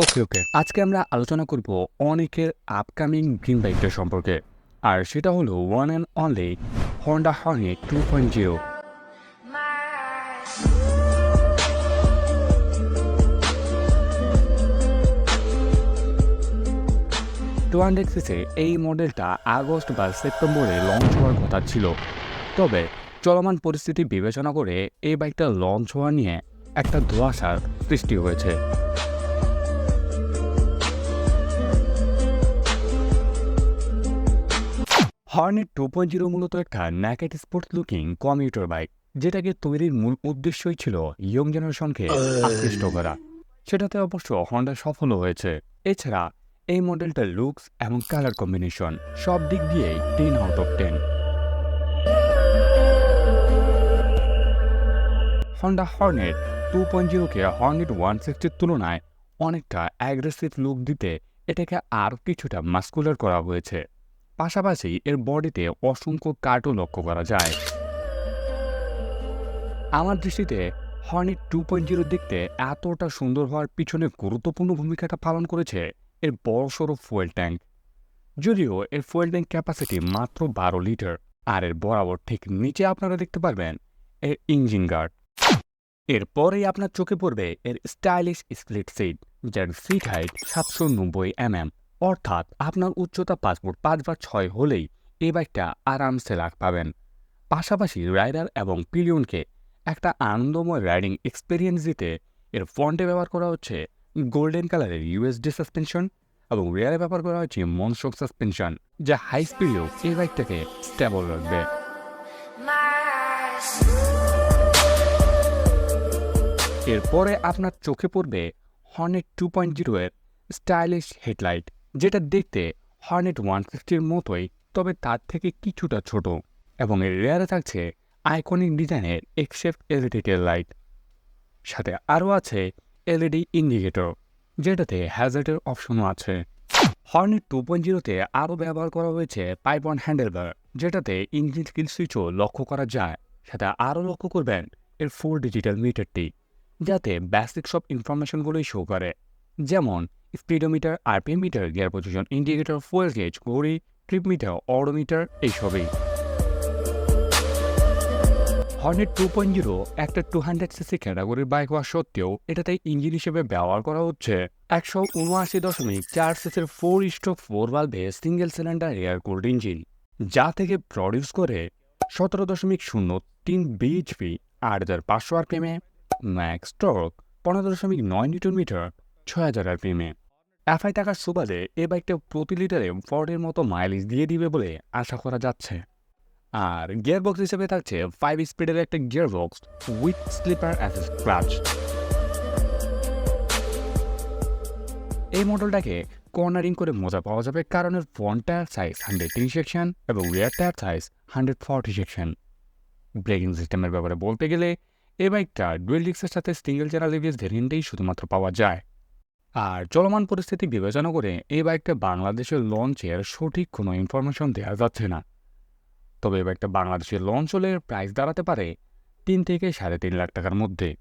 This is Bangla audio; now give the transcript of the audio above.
ওকে ওকে। আজকে আমরা আলোচনা করব অনেকের আপকামিং ড্রিম বাইকটা সম্পর্কে। আর সেটা হলো one and only Honda Hornet two point zero two এই মডেলটা আগস্ট বা সেপ্টেম্বরে লঞ্চ হওয়ার কথা ছিল। তবে চলমান পরিস্থিতি বিবেচনা করে এই বাইকটা লঞ্চ হওয়া নিয়ে একটা ধোঁয়াশার সৃষ্টি হয়েছে। হর্নেট টু পয়েন্ট জিরো মূলত একটা naked sports looking commuter bike যেটাকে তৈরির মূল উদ্দেশ্যই ছিল ইয়ং জেনারেশনকে আকৃষ্ট করা। সেটাতে অবশ্য হন্ডা সফলও হয়েছে। এছাড়া এই মডেলটার লুকস এবং কালার কম্বিনেশন সব দিক দিয়েই ten out of ten Honda Hornet two point জিরোকে Hornet one সিক্সটির তুলনায় অনেকটা অ্যাগ্রেসিভ লুক দিতে এটাকে আরও কিছুটা মাস্কুলার করা হয়েছে। পাশাপাশি এর বডিতে অসংখ্য কার্টও লক্ষ্য করা যায়। আমার দৃষ্টিতে হর্নেট টু পয়েন্ট জিরো দেখতে এতটা সুন্দর হওয়ার পিছনে গুরুত্বপূর্ণ ভূমিকাটা পালন করেছে এর বড়সড় ফুয়েল ট্যাঙ্ক যদিও এর ফুয়েল ট্যাঙ্ক ক্যাপাসিটি মাত্র বারো লিটার আর এর বরাবর ঠিক নিচে আপনারা দেখতে পারবেন এর ইঞ্জিন গার্ড এরপরেই আপনার চোখে পড়বে এর স্টাইলিশ স্প্লিট সিট যার সিট হাইট সাতশো নব্বই এমএম অর্থাৎ আপনার উচ্চতা পাসপোর্ট পাঁচ বা ছয় হলেই এই বাইকটা আরামসে লাগ পাবেন। পাশাপাশি রাইডার এবং পিলিয়নকে একটা আনন্দময় রাইডিং এক্সপিরিয়েন্স দিতে এর ফ্রন্টে ব্যবহার করা হচ্ছে গোল্ডেন কালারের ইউএসডি সাসপেনশন এবং রেয়ারে ব্যবহার করা হচ্ছে মনস্ট্রোক সাসপেনশন, যা হাই স্পিডেও এই বাইকটাকে স্টেবল রাখবে। এরপরে আপনার চোখে পড়বে হর্নেট টু পয়েন্ট জিরো এর স্টাইলিশ হেডলাইট। যেটা দেখতে হর্নেট ওয়ান ফিফটির মতোই, তবে তার থেকে কিছুটা ছোট এবং এর রেয়ারে থাকছে আইকনিক ডিজাইনের এক্সেপ্ট এলইডি টেল লাইট সাথে আরও আছে এলইডি ইন্ডিকেটর যেটাতে হ্যাজার্ডের অপশনও আছে। হর্নেট টু পয়েন্ট জিরোতে আরও ব্যবহার করা হয়েছে পাইপ অন হ্যান্ডেলবার যেটাতে ইঞ্জিন কিল সুইচও লক্ষ্য করা যায়। সাথে আরও লক্ষ্য করবেন এর ফোর ডিজিটাল মিটারটি যাতে বেসিক সব ইনফরমেশনগুলোই শো করে। যেমন speedometer RPM meter gear position, indicator, fuel gauge, ঘড়ি, ট্রিপ মিটার অডোমিটার এইসবই। হর্নেট টু পয়েন্ট জিরো একটা টু হান্ড্রেড সিসি ক্যাটাগরির বাইক হওয়া সত্ত্বেও এটাতে ইঞ্জিন হিসেবে ব্যবহার করা হচ্ছে। একশো উনআশি দশমিক চার সিসির four stroke four বাল্বে single cylinder air cooled engine, যা থেকে প্রডিউস করে সতেরো দশমিক শূন্য তিন বিএইচপি, আট হাজার পাঁচশো আরপিএমে, ম্যাক্স টর্ক পনেরো দশমিক নয় নিউটন মিটার, ছয় হাজার আরপিএমে। এফআই টাকার সুবাদে এ বাইকটা প্রতি লিটারে ফোর্ডের মতো মাইলেজ দিয়ে দিবে বলে আশা করা যাচ্ছে। আর গিয়ারবক্স হিসেবে থাকছে ফাইভ স্পিডের একটা gearbox with slipper assist clutch এই মডেলটাকে কর্নারিং করে মজা পাওয়া যাবে কারণ এর front tyre size hundred ten section এবং rear tyre size hundred forty section braking সিস্টেমের ব্যাপারে বলতে গেলে এই বাইকটা ডুয়েল ডিক্সের সাথে সিঙ্গেল এবিএস ভেরিয়েন্টেই শুধুমাত্র পাওয়া যায়। আর চলমান পরিস্থিতি বিবেচনা করে এই বাইকটা বাংলাদেশের লঞ্চের সঠিক কোনো ইনফরমেশন দেওয়া যাচ্ছে না। তবে এই বাইকটা বাংলাদেশের লঞ্চ হলে প্রাইস দাঁড়াতে পারে তিন থেকে সাড়ে তিন লাখ টাকার মধ্যে।